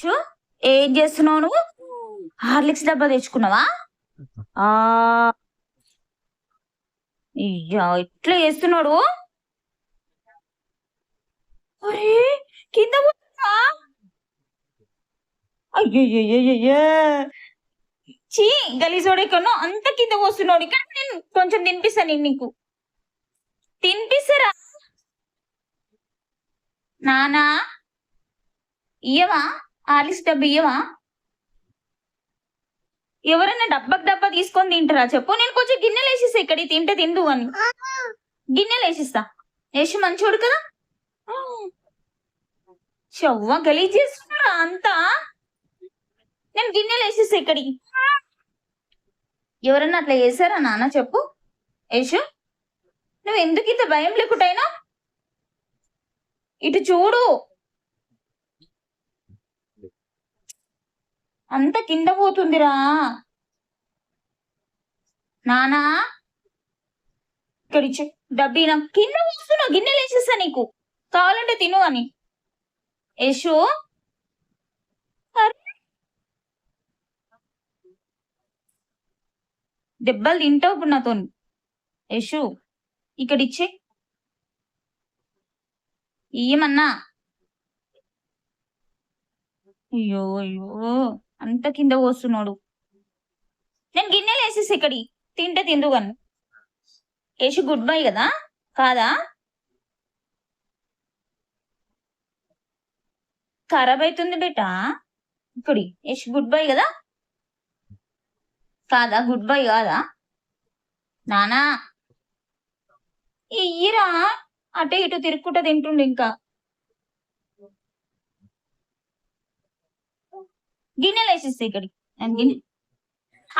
యశు ఏం చేస్తున్నావు నువ్వు? హార్లిక్స్ డబ్బా తెచ్చుకున్నావా? ఆ. ఇయ్యా ఇట్లా చేస్తున్నాడు? అరే కింద అయ్యయ్యయ్యయ్యే చీ గలీజోడే ఎక్కడో అంత కింద పోస్తున్నాడు ఇక్కడ నేను కొంచెం తినిపిస్తాను నీకు. తినిపిస్తారా? నానా? ఇయ్యవా? ఆలిస్ బియ్యమా? ఎవరైనా డబ్బకు డబ్బా తీసుకొని తింటారా చెప్పు? నేను కొంచెం గిన్నెలు వేసిస్తా ఇక్కడ తింటే తిందు అని. గిన్నెలు వేసిస్తా. వేసి మంచోడు కదా. చెవ్వ గలీజ్ చేస్తున్నారా అంతా? నేను గిన్నెలు వేసిస్తా ఇక్కడికి. ఎవరన్నా అట్లా చేశారా నాన్న చెప్పు. యేషు నువ్వు ఎందుకు ఇంత భయం లేకుంటైనా ఇటు చూడు. అంత కింద పోతుందిరా. నానా? ఇక్కడ డబ్బీనా కింద పోస్తున్నావు గిన్నెలు వేసేస్తా నీకు. కావాలంటే తిను అని. యశు? దెబ్బలు తింటావు ఇప్పుడు నాతో. యశు ఇక్కడ ఇచ్చే ఇయ్యమన్నా అయ్యో అయ్యో. అంత కింద పోస్తున్నాడు. నేను గిన్నెలు వేసేసి ఇక్కడి తింటే తిందు కానీ. యశు గుడ్ బై కదా? కాదా? ఖరాబ్ అవుతుంది బేటా? ఇక్కడి యష్ గుడ్ బై కదా? కాదా? గుడ్ బై కాదా? నానా? ఇయ్యిరా? అటు ఇటు తిరుక్కుంటా తింటుండు ఇంకా. గిన్నెలు వేసేస్తాయి ఇక్కడికి. గిన్నె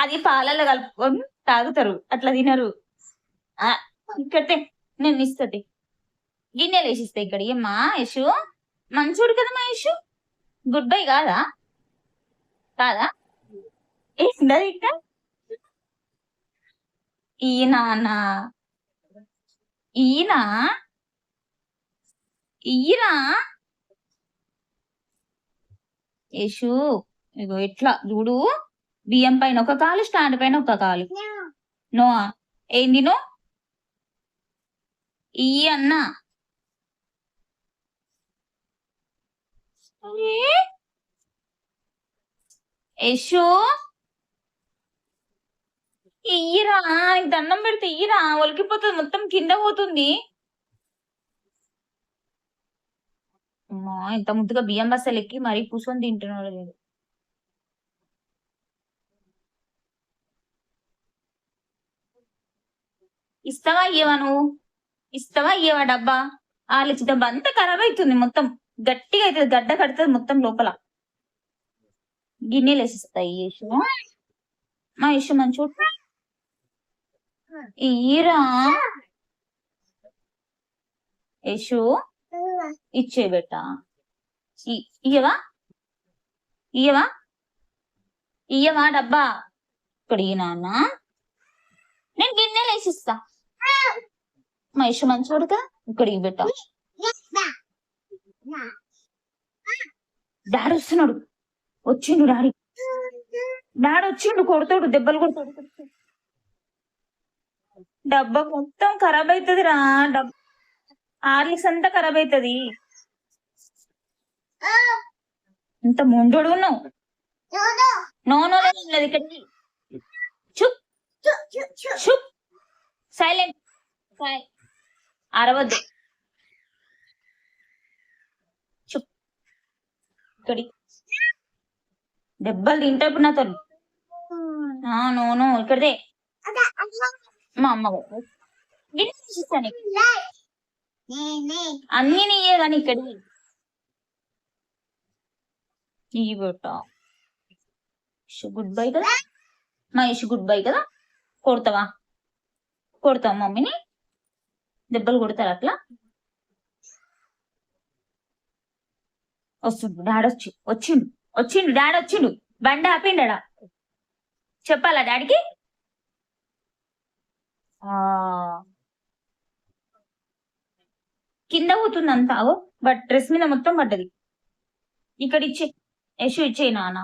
అది పాలల్లో కలుపుకొని తాగుతారు. అట్లా తినరు. ఇక్కడే నేను ఇస్తుంది గిన్నెలు వేసిస్తే ఇక్కడ ఏమ్మా యశు? మంచోడు కదా మా యశు గుడ్ బై కాదా? కాదా ఏంటది ఇంకా ఈయన ఈయన? ఈయనా? యశు? ఇగో ఇట్లా చూడు. బియ్యం పైన ఒక కాలు స్టాండ్ పైన ఒక కాలు. నో ఏంది నో? ఈ అన్న. యశు? ఇయ్యరా. నీకు దండం పెడితే ఇయ్యరా. ఒలికిపోతుంది. మొత్తం కింద పోతుంది. ఇంత ముద్దుగా బియ్యం బස්සలు ఎక్కి మరీ కూర్చొని తింటున్నాడు లేదు. ఇస్తావా ఇయ్యవా నువ్వు? ఇస్తావా ఇయ్యవా డబ్బా? ఆలిచి డబ్బా అంతా ఖరాబ్ అవుతుంది మొత్తం. గట్టిగా అవుతుంది గడ్డ కడుతుంది మొత్తం లోపల. గిన్నెలు వేసిస్తాయి యేసు మా యేసు మంచు ఇయ్యరా యేసు ఇచ్చే బెట్ట. ఇయ్యవా? ఇయ్యవా? ఇయ్యవా డబ్బా? ఇక్కడ ఈ నాన్న. నేను గిన్నెలు వేసిస్తా మా ఇష్ట మంచోడుగా ఇక్కడ ఈ బెట్ట డాడీ వస్తున్నాడు. వచ్చిండు డాడీ. డాడీ వచ్చిండు కొడతాడు దెబ్బలు కొడతాడు. డబ్బా మొత్తం ఖరాబ్ అవుతుంది రా డబ్బా ఆర్లిక్స్ అంతా ఖరాబ్ అవుతుంది ఇంత ముండోడు ఉన్నావు. నో నో లేదు ఇక్కడ చుప్ చుప్ సైలెంట్. అరవద్దు. చుప్ ఇక్కడి. దెబ్బలు తింటా ఇప్పుడు నాతో. నో నో ఇక్కడదే. మా అమ్మ. అన్ని నీయే కానీ ఇక్కడి ఈ బెట్ట. గుడ్ బై కదా. మా ఇషు గుడ్ బై కదా. కొడతావా? కొడతావా మమ్మీని? దెబ్బలు కొడతారు అట్లా? వస్తుండు డాడీ వచ్చి వచ్చిండు వచ్చిండు డాడీ వచ్చిండు. బండి ఆపిండా చెప్పాలా డాడీకి? ఆ. కింద పోతుంది అంతా బట్ డ్రెస్ మీద మొత్తం పడ్డది. ఇక్కడ ఇచ్చే యశు ఇచ్చేయి నాన్న.